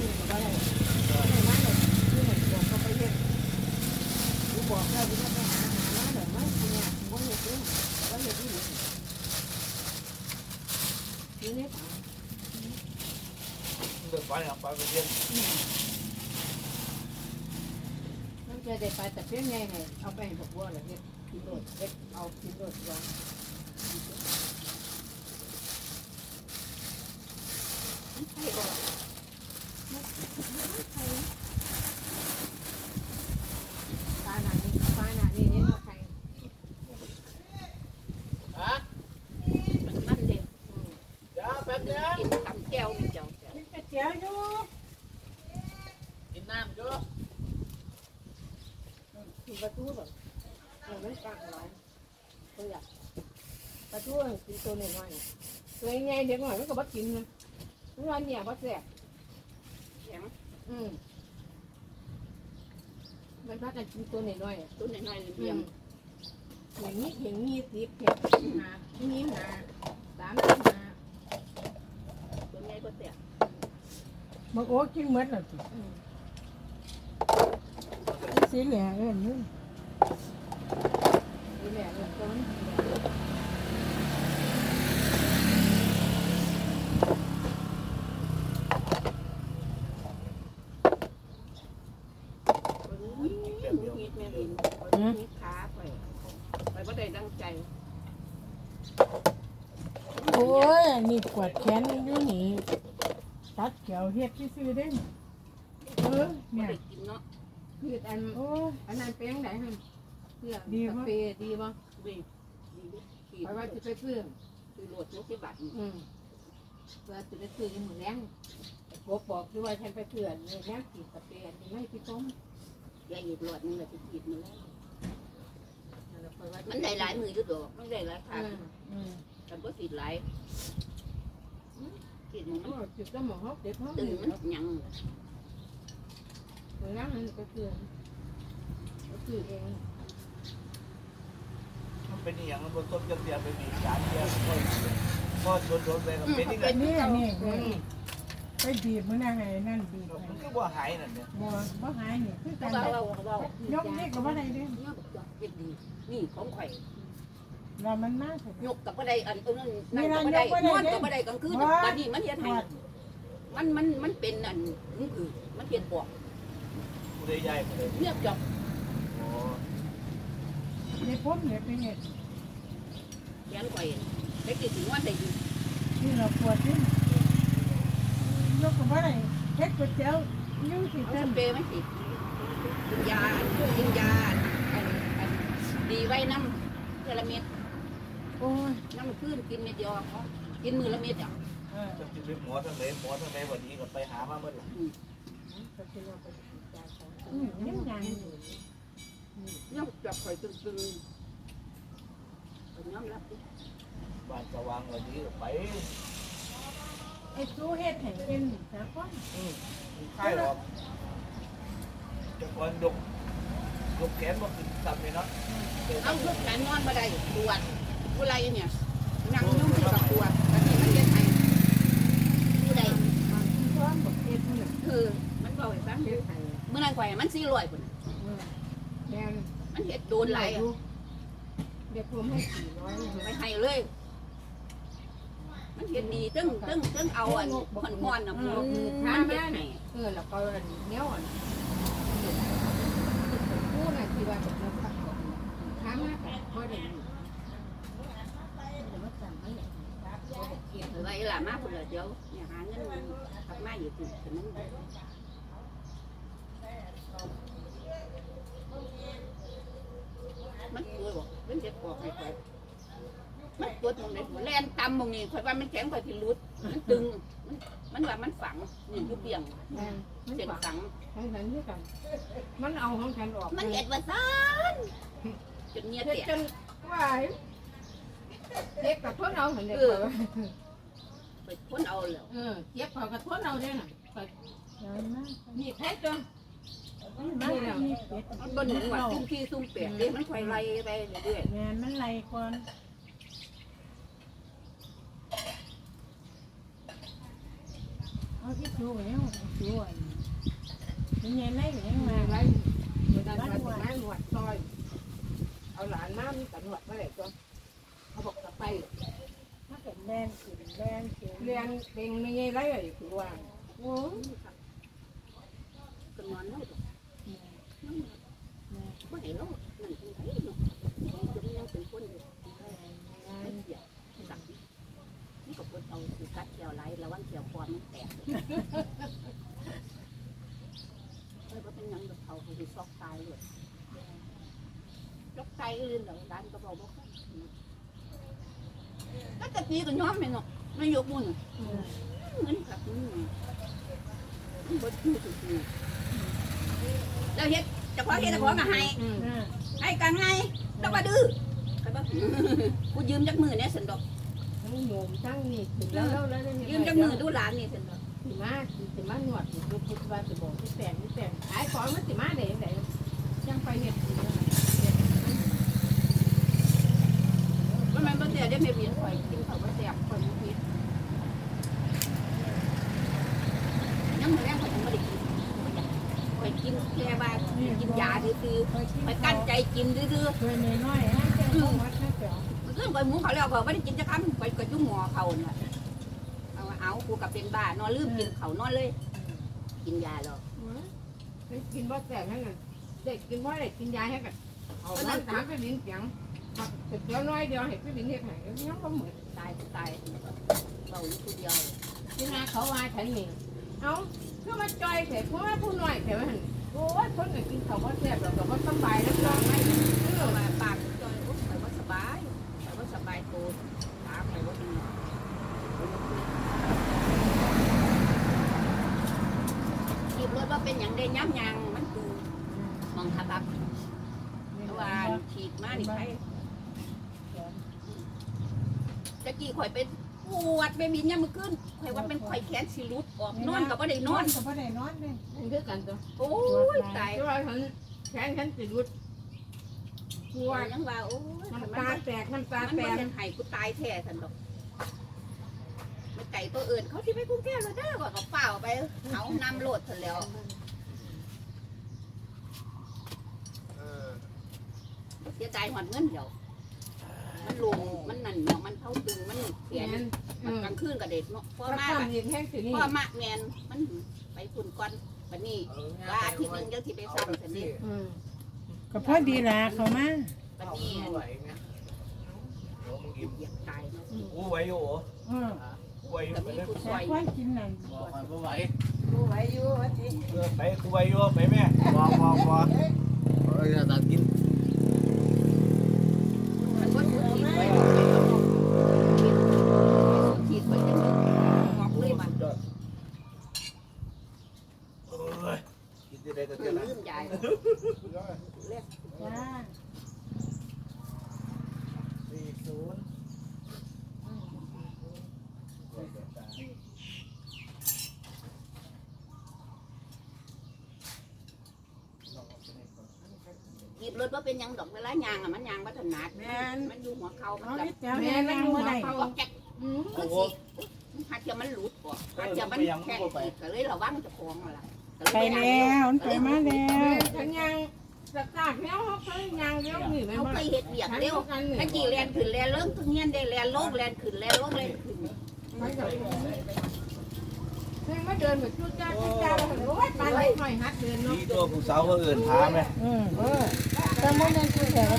มือก็ได้ไม่มาเลยที่เห็นบอกเขาไปเฮ็ดกูบอกแล้วกูจะไปหาหามาเดี๋ยวมาเนี่ยกูเฮ็ดเองก็เฮ็ดที่นี่นี่เนี่ย เดือดร้อนอย่างไปเรียน มันจะได้ไปแต่เพียงไงไงเอาไปให้บอกว่าอะไรเฮ็ดกินโลดเฮ็ดเอากินโลดว่า ใช่บ่ ปลาหนานี่ปลาหนานี่เนี่ยใคร ฮะ มันมันเด็ก เดี๋ยวแป๊บเดียว กินตำแก้วนี่เจ้าเจ้า กินก๋วยเตี๋ยวอยู่ กินน้ำเยอะ กิน ประตูแบบมันไม่ต่างอะไรตัวอยากประตูกินตัวหน่อยหน่อยตัวง่ายเด็กหน่อยมันก็บัดกินนะมันร้นเนี่ยบัดแสบเสียงอืมมันพักกันกินตัวหน่อยหน่อยตัวหน่อยหน่อยเบี่ยงอย่างนี้เห็นี้สิบเห็นหามีหาสามสิบหาตัวง่ก็แสบมันโอ้กินเม็ดนน่ะสิ สีเหลืองเอิ้นนู่นนี่แหลืองต้นอุ้ยมีดแม่ลินมีขาไปไปบ่ได้ดังใจโอ้ย นี่กวาดแขนอยู่นี่ตัดเกี่ยวเฮ็ดซื่อๆเด้เออเนี่ยกินเนาะ คืออันโอ้ยอันนั้นเป็นยังไงฮะเพื่อดีกาปะแฟดีป่ะดีดีขีดเพราะว่าจะไปซื้อคือโหลดมุสิบัตรอืมเพื่อจะไปซื้อยังหมูแรงไอ้กบบอกด้วยว่าฉันไปซื้อเนี่ยแรงกินกาแฟนี่ไม่พี่ต้มยายหยิบหลอดนึงแล้วสิขีดมาแล้วนั่นแหละเพราะว่ามันได้หลายมืออยู่ดอกมันได้หลายขาอืมอืมแต่บ่สิหลายขีดมันโอ้จุดก็หมอเขาเด็กเขาตึตื่งนมันหยัง หมูแรงนั่นก็คือก็คือเองมันเป็นอย่างมันบนต้นกระเทียมเป็นมีสารเดียวก็โดนโดนไปกับเป็นนี่ไงนี่นี่ไปบีบมันอะไรนั่นบีบมันก็ว่หายนั่นเนี่ยบ่บ่หายนี่คือกันเว้าเว้าเว้ายกนี่ก็บ่ได้เด้ยบอกเฮ็ดดีนี่ของข่อยแล้วมันมาสิยกกับบ่ได้อันตรงนั้นนั่นก็บ่ได้นอนก็บ่ได้กลางคืนตอนนี้มันเฮ็ดให้มันมันมันเป็นอันนี่คือมันเฮ็ดบอก ผู้ใดใหญ่ผู้ใดเนี่ยจอกโอ้ในผมเนี่ยเป็นเฮ็ดแขนข่อยได้กี่ถึงวันได้อยู่ที่เราปวดนี่ยกก็บ่ได้เฮ็ดก๋วยเตี๋ยวอยู่ที่เอาเต็สมเปรย์ไหมสิกินยากินยาอันอันดีไว้น้ำเทอละเม็ดโอ้ยน้ำขึ้นกินเม็ดเดียวพอกินมือละเม็ดอะเออจะกินหมอทั้งไหนหมอทั้งไหนวันนี้ก็ไปหามาเมื่อไหร่ก็คือเราไป ยาของอืมยังยังเนี่ยจอกข่ตึงๆข่อยอมรับดิบ้านสว่างวันนี้ไปไอ้สู้เฮ็ดให้เป็นแต่คนค่ายหรอกจะก่อนยกยกแขนมาขึ้นต่ำเลยเนาะเอายกแขนนอนมาได้ปวดผู้ไรเนี่ยนั่งยุ่งกับปวดแต่นี่มันเฮ็ดให้ผู้ใด บางทีก็บอกเฮ็ดนี่ คือมันบอกให้ฟัง เฮ็ดไทย เมื่อนั้น ข่อยมันสี่ร้อยพุ่นแดงมันเฮ็ดโดนหลายเด็กผมให้สี่ร้อยไปให้เลย มันเฮ็ดดีตึ้งตึ้งตึ้งเอาอันขอนขอนน่ะมันมันเฮ็ดให้เออแล้วก็เนี้ยอ่อนพูดอะไรที่ว่าแบบเราตัดออกค้างมากก็ได้แต่ว่าสั่งไม่เขียนไว้ล่ะมาพุ่นละเดี๋ยวเนี่ยหาเงินมันกลับมาอยู่ถึงถึงนั้นมันกลัวบอก มันจะบอกให้ข่อยมันปวดตรงไหนแล่นตำตรงนี้ข่อยว่ามันแข็งข่อยสิรุด มันตึง มันมันว่ามันฝังนี่อยู่เบี่ยงแดงมันเส้นฝังฝังทั้งนั้นด้วยกัน มันเอาของฉันออกมันเห็ดว่าซ่านจนเงียเฮ็ดเตียจนว่าเด็กกับทนเอาเห็นเด็กไปพ้นเอาแล้ว เออเจ็บเขากับทนเอาเนี่ยน่ะยังมานี่แท้จ้ะนี่แล้วนี่เป็ด มันบนหนึ่งว่าซุ่มขี้ซุ่มเปียกเด้มันค่อยไล่ไปเรื่อยแม่นมันไหลก่อนเอาเอาที่ดูแล้วดูอันมันยังไงก็ยังมามาไว้เมื่อนั้นมาถึงมาหนวดซอย เอาหลานมามีแต่หนวดมาเลยจ้ะเขาบอกจะไปถ้าเกิดแล่นขึ้นแล่นขึ้นเรียนเป็นไม่ไงไรเลยคือว่าโอ้ยก็นอนได้ดอก บ่ให้ลดนั่นจังไดเนาะจะมียังเป็นคนอยู่ไม่เสียสักนี่ก็เพิ่นเอาสิกัดเกี่ยวไหลระวังเกี่ยวคอมันแตกเอ้ยบ่เป็นหยังดอกเขาเขาสิซอกตายเลยยกไตอื่นดอกร้านก็บอกบ่ค่อยก็ตะกี้ก็ย้อมแม่เนาะไม่ยกมือเงินครับนี่มันบ่คือคือแล้วเฮ็ด เฉพาะเฮ็ดเฉพาะก็ให้อืมอ่าให้กันไงต้องมาดื้อใครบ้างกูยืมจากมือเนี่ยสันดอกทั้งโยมทั้งนี่ถึงแล้วแล้วแล้วยืมจากมือดูหลานนี่สันดอกสิมาสิมาหนวดลูกพุทธว่าสิบอกที่แปลงที่แปลงขายของมันสิมาได้ยังไงยังไปเห็ดอยู่มันมันบ่เสียได้ไม่เพียนข่อยกินเขาบ่แซ่บข่อยบ่เพียนยังมือแรกข่อยยังไม่ได้กินข่อยกินแค่ว่า กินยาซื่อคอยกินๆข่อยกักั้นนใจกินซื่อตัวน้อยๆฮะแค่ของวัดแค่เดียวๆมันขึ้นข่อยหมูเขาแล้วข่อยไม่ได้กินจักคำข่อยก็ยุ่งหมอเขาน่ะเอาเอากูกับเป็นบ้านอนลืมกินเขานอนเลย กินยาหรอกกินบ่แตกนั่นน่ะเด็กกินบ่ได้กินยาให้กันเอาน้ำตาไปลิ้นเสียงเดี๋ยวน้อยเดียวเห็ดไปลิ้นเห็ดไหนยังก็เหมือนตายตายเบาอยู่ผู้เดียวที่นาเขาว่าฉันนี่เอาเพื่อมาจอยเสร็จเพราะว่าผู้น้อยแต่ว่าหัน โอ้ยคนก็กินเขาบ่แซ่บแล้วก็บ่สบายแล้วก็ไม่เออมาปากจอยโอ้ข่อยว่าสบายสบายโตตาข่อยว่ดีขีบรถว่าเป็นอย่างเดย้ำยางมันคือมองทับอับเพราะว่าขีดมานี่ใครตะกี้ข่อยเป็น ปวดไม่มีเนี่ยมือขึ้นข่อยว่าเป็นข่อยแขนสิรุดออกนอนก็บ่ได้นนออนนก็บ่ได้นอนเลยมันคือกันตัวโอ้ยตายที่ว่าฉันแขนฉันสิรุดปวว่าดยังว่าโอ้ยน้ำมันตาแตกน้ำตามันแตบ่ก เป็นไห้กูตายแท้สันดอกมันไก่ตัวอื่นเขาที่ไปกรุงเทพแล้วเด้อว่าเขาเปล่าไปเขานำโหลดเสร็จแล้ว เสียใจหอดเงินเดียว มันลงมันนั่นเดียวมันเท่าตึงมันเขียนเอมันอกลางคืนกับเด็ดเนาะพ่อถ้ามาทำเห็นแห้งสินี่พ่อมาแมนมันไปฝุ่นก่อนบัดนี้ว่าอาทิตย์หนึงเดี๋ยวที่ไปซ้ำสันนี้อืมก็พอดีละเขามาบัดนี้ไหวไหมโอ้มึงอิ่มอยากตายเนาะกูไหวอยู่โอ้เออกูไหวอยู่ก็ไปมีเลยผู้แต่ช่วยควายกินนั่นบอกมันบ่ไหวกูไหวอยู่ว่าสิเออไปกูไหวอยู่ไปแม่บอกบอกบอกเออจะตัดกินมันก็ถูกขีดไว้ขีดไว้จังเลยบอกเลยมัน เอ้ย กินได้ก็ลืเท่านั้นมยายเล็กจ้าสี่ศูนย์หยิบรถว่าเป็นหยังดอกเวลายางอะมันยางวัฒนาดแม่น มันอยู่หัวเข่ามันเอาแบบนิดเดียวแม่นั่งบ่ได้ก็แก๊กอืมคือสิหาเทียมมันหลุดก่อนหาเทียมมันแข็งอีกก็เลยระวังเจะคล้าของอะไร ไปแล้วมันไปมาแล้วฉันยังสตาร์ทแล้วเขายังเลี้ยวนี่แม่เขาบ่ไปเห็ดเบียกเร็วกันตะกี้แลนขึ้นแลนลงทุเรียนได้แลนลงแลนขึ้นแลนลงแลนขึ้นไปกับเพิ่งมาเดินแบบจุดจ้าจุดจ้าแล้วโอ้ยปานหน่อยฮัดเดินเนาะนี่ตัวผู้สาวคนอื่นพาไหมเออเออแต่มันยังคือแต่ว่า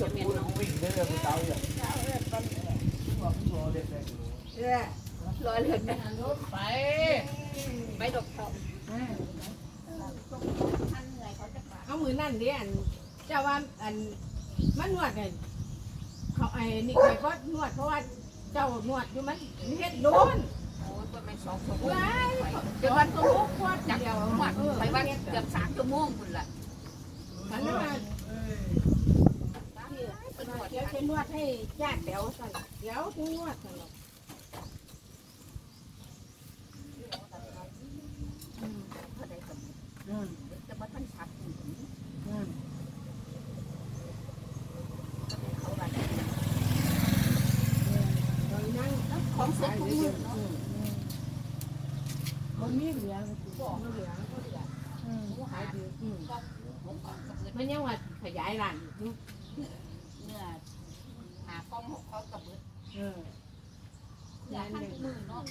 จะมีน้องวิ่งเด้อผู้สาวอย่างบอกผู้เด็กลอยเลือดไปไปดอกเขาอ่าท่านเหนื่อย เขาจะปาเอามือนั่นดิอันเจ้าว่าอันมันนวดกันเขาไอ้นี่ใครก็นวดเพราะว่าเจ้านวดอยู่มันเฮ็ดโดนโอ้ยว่าไม่สองชั่วโมงว้ายเดี๋ยววันก็รู้ควดจักเดียวหมดเออไปว่าเกือบสามชั่วโมงคุณล่ะฉันว่าเป็นหมดเดี๋ยวจะนวดให้ญาติเดี๋ยวสั่นเดี๋ยวถึงนวดสั่นหรอกอืม อืม จะมาท่านชัด อืม เขาว่า เรานั่ง ของเสียทุกมือเนาะอืมบ่มีเหลือเลยสิบอกเหลือก็เหลืออืมหายดีอืมมันยังว่าขยายร้านอยู่เนื้อหากล้องของเขากับเบิดเอออยากทันมือเนาะ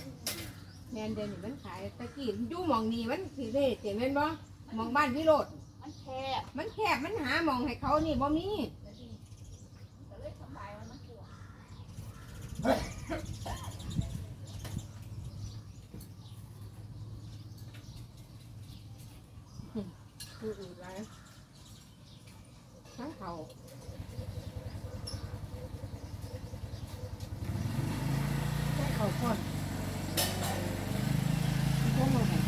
แมนเดนนี่มันขายตะกี้อยู่หมองนี้มันสิเด้เจ๋งแม่นบ่หมองบ้านวิโรดมันแคบมันแคบมันหาหมองให้เขานี่บ่มีก็เลยสบายมันกลัว คืออื่นไรทั้งเขา ใส่ข้าวก่อน พวกเราเห็น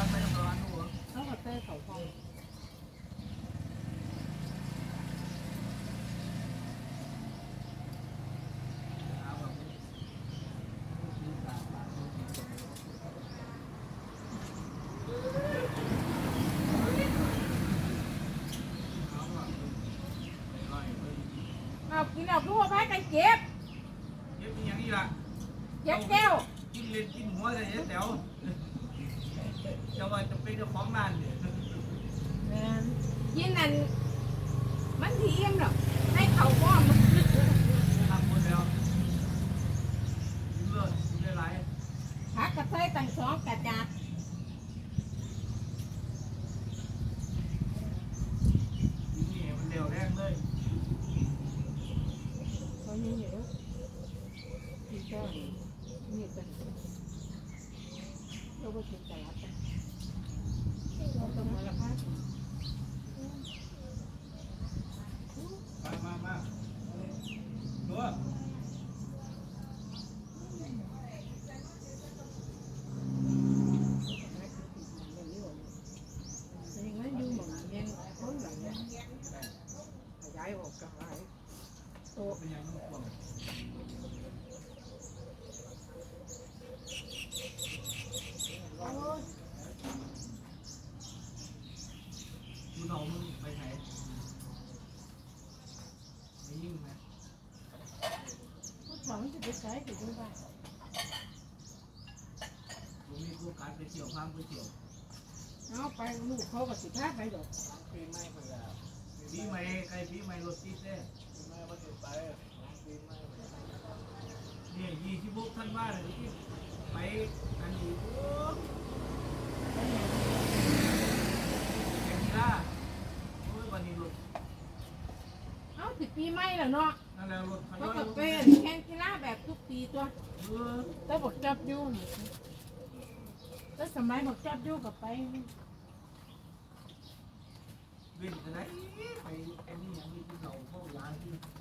ทำไมถึงวันไม่ต้องร้านหัวเขาก็เต้เขาฟองเอากินเอาคือว่าพากันเจ็บเย็บอย่างนี้ล่ะเจ็บแก้วกินเล่นกินหัวเลยเย็บแถว จะว่าจะเป็นเจ้าของร้านเนี่ยแม่นกินนั่นมันทีเอ็มหรอกให้เขาฟ้อมน ทำหมดแล้วเลือดได้หลาย ผักกระเทยตั้งสองกระจาด นี่มันเร็วแรงเลย เขามีเยอะมีแก้วนี่มีเป็นเราก็กินแต่ละกันเราต้องมาละพัก มามามาตัว ยังไงดูหมองเย็นคนหลังเนี่ยขยายออกกันหลายโต เป็นยังไงกวางดูหนองมึงไปไหนไปยิ่งไหม ผู้สองจะไปใช้ถึงบ้านผมมีโอกาสไปเที่ยวพังไปเที่ยวเอาไปลูกเขาก็สิพาไปดอกปีใหม่ไปแล้วปีใหม่ใครปีใหม่รถติดเด้ปีใหม่วันจะไปปีใหม่เนี่ยยี่สิบหกท่านว่าเลยที่ไปอันนี้โอ้แข่งกีฬา สิบปีไม่แล้วเนาะนั่เขาอเป็นแค่งกีฬาแบบทุกปีตัวเออแต่บอกจับยู่นี่แต่สมัยบอกจับยู่กับไปวิ่งไปไหนไปไอ้นี่ย่งนี้เราเข้ร้านที่